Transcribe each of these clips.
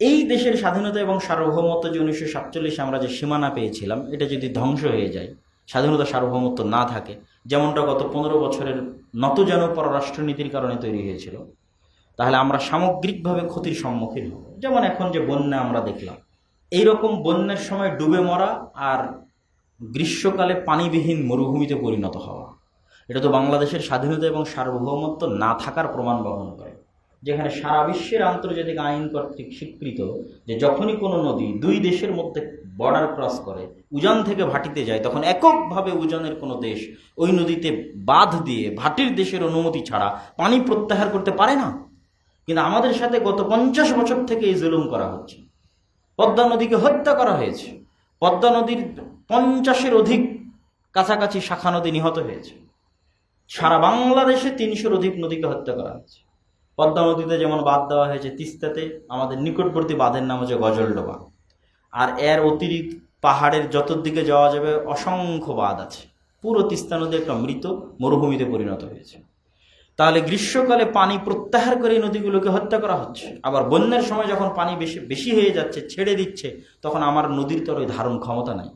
এই দেশের স্বাধীনতা এবং সার্বভৌমত্ব যে উনিশশো সাতচল্লিশে আমরা যে সীমানা পেয়েছিলাম, এটা যদি ধ্বংস হয়ে যায়, স্বাধীনতা সার্বভৌমত্ব না থাকে, যেমনটা গত পনেরো বছরের নতজানু পররাষ্ট্রনীতির কারণে তৈরি হয়েছিল, তাহলে আমরা সামগ্রিকভাবে ক্ষতির সম্মুখীন হব। যেমন এখন যে বন্যা আমরা দেখলাম এই রকম বন্যার সময় ডুবে মরা আর গ্রীষ্মকালে পানিবিহীন মরুভূমিতে পরিণত হওয়া, এটা তো বাংলাদেশের স্বাধীনতা এবং সার্বভৌমত্ব না থাকার প্রমাণ বহন করে। যেখানে সারা বিশ্বের আন্তর্জাতিক আইন কর্তৃক স্বীকৃত যে যখনই কোনো নদী দুই দেশের মধ্যে বর্ডার ক্রস করে, উজান থেকে ভাটিতে যায়, তখন এককভাবে উজানের কোনো দেশ ওই নদীতে বাঁধ দিয়ে ভাটির দেশের অনুমতি ছাড়া পানি প্রত্যাহার করতে পারে না। কিন্তু আমাদের সাথে গত পঞ্চাশ বছর থেকে এই জুলুম করা হচ্ছে। পদ্মা নদীকে হত্যা করা হয়েছে। পদ্মা নদীর পঞ্চাশের অধিক কাছাকাছি শাখা নদী নিহত হয়েছে। সারা বাংলাদেশে তিনশোর অধিক নদীকে হত্যা করা হয়েছে। পদ্মা নদীতে যেমন বাদ দেওয়া হয়েছে তিস্তাতে, আমাদের নিকটবর্তী বাঁধের নাম হচ্ছে গজলডোবা। আর এর অতিরিক্ত পাহাড়ের যতদিকে যাওয়া যাবে, অসংখ্য বাঁধ আছে। পুরো তিস্তা নদী একটা মৃত মরুভূমিতে পরিণত হয়েছে। তাহলে গ্রীষ্মকালে পানি প্রত্যাহার করে এই নদীগুলোকে হত্যা করা হচ্ছে। আবার বন্যার সময় যখন পানি বেশি বেশি হয়ে যাচ্ছে, ছেড়ে দিচ্ছে, তখন আমার নদীর তো ওই ধারণ ক্ষমতা নাই।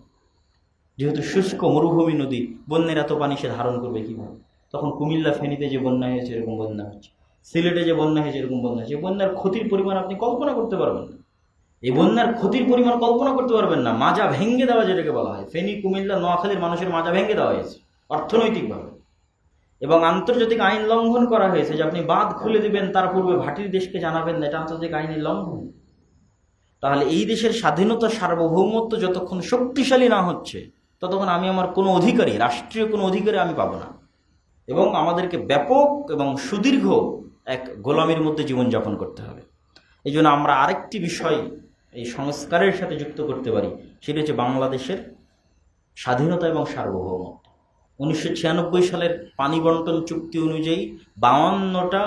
যেহেতু শুষ্ক মরুভূমি নদী, বন্যের এত পানি সে ধারণ করবে কীভাবে? তখন কুমিল্লা ফেনীতে যে বন্যা হয়েছে, এরকম বন্যা হচ্ছে। সিলেটে যে বন্যা হয়েছে, এরকম বন্যা হয়েছে বন্যার ক্ষতির পরিমাণ আপনি কল্পনা করতে পারবেন না। এই বন্যার ক্ষতির পরিমাণ কল্পনা করতে পারবেন না। মাজা ভেঙে দেওয়া যেটাকে বলা হয়, ফেনী, কুমিল্লা, নোয়াখালীর মানুষের মাজা ভেঙে দেওয়া হয়েছে, অর্থনৈতিকভাবে। এবং আন্তর্জাতিক আইন লঙ্ঘন করা হয়েছে যে আপনি বাঁধ খুলে দিবেন, তার পূর্বে ভাটির দেশকে জানাবেন না, এটা আন্তর্জাতিক আইনের লঙ্ঘন। তাহলে এই দেশের স্বাধীনতা, সার্বভৌমত্ব যতক্ষণ শক্তিশালী না হচ্ছে, ততক্ষণ আমি আমার কোনো অধিকারী, রাষ্ট্রীয় কোনো অধিকারী আমি পাবো না। এবং আমাদেরকে ব্যাপক এবং সুদীর্ঘ এক গোলামির মধ্যে জীবনযাপন করতে হবে। এই জন্য আমরা আরেকটি বিষয় এই সংস্কারের সাথে যুক্ত করতে পারি, সেটি হচ্ছে বাংলাদেশের স্বাধীনতা এবং সার্বভৌমত্ব। উনিশশো ছিয়ানব্বই সালের পানি বন্টন চুক্তি অনুযায়ী বাউান্নটা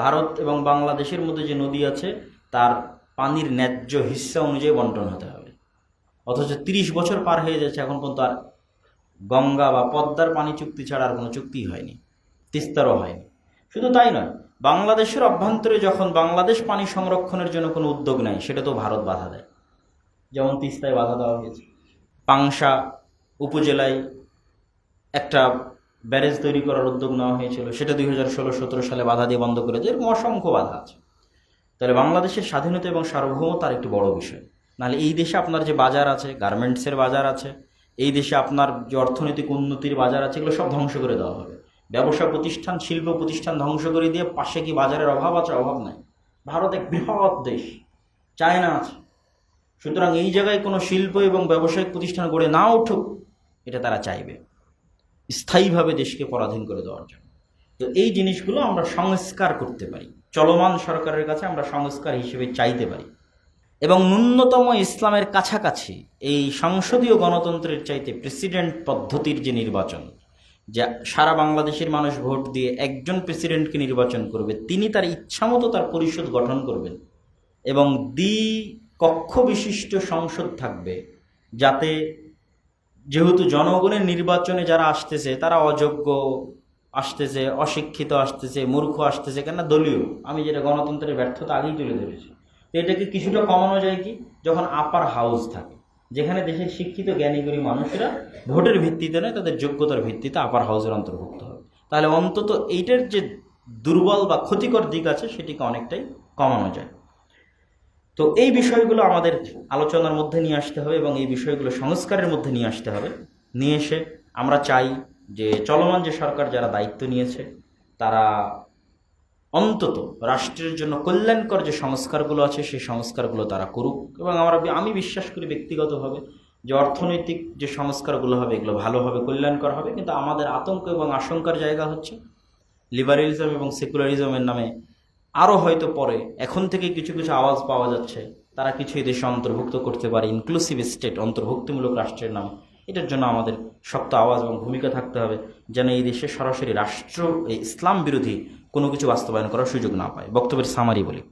ভারত এবং বাংলাদেশের মধ্যে যে নদী আছে, তার পানির ন্যায্য হিস্সা অনুযায়ী বন্টন হতে হবে। অথচ তিরিশ বছর পার হয়ে যাচ্ছে, এখন পর্যন্ত আর গঙ্গা বা পদ্মার পানি চুক্তি ছাড়া আর কোনো চুক্তিই হয়নি, তিস্তারও হয়নি। শুধু তাই নয় বাংলাদেশের অভ্যন্তরে যখন বাংলাদেশ পানি সংরক্ষণের জন্য কোনো উদ্যোগ নেয়, সেটা তো ভারত বাধা দেয়। যেমন তিস্তায় বাধা দেওয়া হয়েছে। পাংশা উপজেলায় একটা ব্যারেজ তৈরি করার উদ্যোগ নেওয়া হয়েছিল, সেটা দুই হাজার ষোলো সতেরো সালে বাধা দিয়ে বন্ধ করে এরকম অসংখ্য বাধা আছে। তাহলে বাংলাদেশের স্বাধীনতা এবং সার্বভৌমতার একটি বড় বিষয়। নাহলে এই দেশে আপনার যে বাজার আছে গার্মেন্টসের বাজার আছে, এই দেশে আপনার যে অর্থনৈতিক উন্নতির বাজার আছে, এগুলো সব ধ্বংস করে দেওয়া হবে। ব্যবসা প্রতিষ্ঠান, শিল্প প্রতিষ্ঠান ধ্বংস করে দিয়ে পাশে কি বাজারের অভাব আছে? অভাব নাই। ভারত এক বৃহৎ দেশ। চায়না আছে। সুতরাং এই জায়গায় কোনো শিল্প এবং ব্যবসায়িক প্রতিষ্ঠান গড়ে না উঠুক, এটা তারা চাইবে। স্থায়ীভাবে দেশকে পরাধীন করে দেওয়ার জন্য। তো এই জিনিসগুলো আমরা সংস্কার করতে পারি। চলমান সরকারের কাছে আমরা সংস্কার হিসেবে চাইতে পারি। এবং ন্যূনতম ইসলামের কাছাকাছি এই সংসদীয় গণতন্ত্রের চাইতে প্রেসিডেন্ট পদ্ধতির যে নির্বাচন যা সারা বাংলাদেশের মানুষ ভোট দিয়ে একজন প্রেসিডেন্টকে নির্বাচন করবে, তিনি তার ইচ্ছামতো তার পরিষদ গঠন করবেন এবং দ্বি কক্ষ বিশিষ্ট সংসদ থাকবে যাতে যেহেতু জনগণের নির্বাচনে যারা আসতেছে, তারা অযোগ্য আসতেছে, অশিক্ষিত আসতেছে, মূর্খ আসতেছে কেন দলীয়। আমি যেটা গণতন্ত্রের ব্যর্থতা আগেই তুলে ধরেছি। তো এটাকে কিছুটা কমানো যায় কি? যখন আপার হাউস থাকে। যেখানে দেশের শিক্ষিত জ্ঞানীগুণী মানুষেরা ভোটের ভিত্তিতে নয়, তাদের যোগ্যতার ভিত্তিতে আপার হাউসের অন্তর্ভুক্ত হবে। তাহলে অন্তত এইটার যে দুর্বল বা ক্ষতিকর দিক আছে, সেটিকে অনেকটাই কমানো যায়। তো এই বিষয়গুলো আমাদের আলোচনার মধ্যে নিয়ে আসতে হবে এবং এই বিষয়গুলো সংস্কারের মধ্যে নিয়ে আসতে হবে। নিয়ে এসে আমরা চাই যে চলমান যে সরকার যারা দায়িত্ব নিয়েছে, তারা অন্তত রাষ্ট্রের জন্য কল্যাণকর যে সংস্কারগুলো আছে, সেই সংস্কারগুলো তারা করুক। এবং আমরা আমি বিশ্বাস করি ব্যক্তিগতভাবে যে অর্থনৈতিক যে সংস্কারগুলো হবে, এগুলো ভালোভাবে কল্যাণকর হবে। কিন্তু আমাদের আতঙ্ক এবং আশঙ্কার জায়গা হচ্ছে লিবারেলিজম এবং সেকুলারিজমের নামে আরও হয়তো পরে এখন থেকে কিছু কিছু আওয়াজ পাওয়া যাচ্ছে। তারা কিছু দেশে অন্তর্ভুক্ত করতে পারে ইনক্লুসিভ স্টেট অন্তর্ভুক্তিমূলক রাষ্ট্রের নাম। এটার জন্য আমাদের শক্ত আওয়াজ এবং ভূমিকা থাকতে হবে যেন এই দেশে সরাসরি রাষ্ট্র, এই ইসলাম বিরোধী কোনো কিছু বাস্তবায়ন করার সুযোগ না পায়। বক্তব্যের সামারি বলি।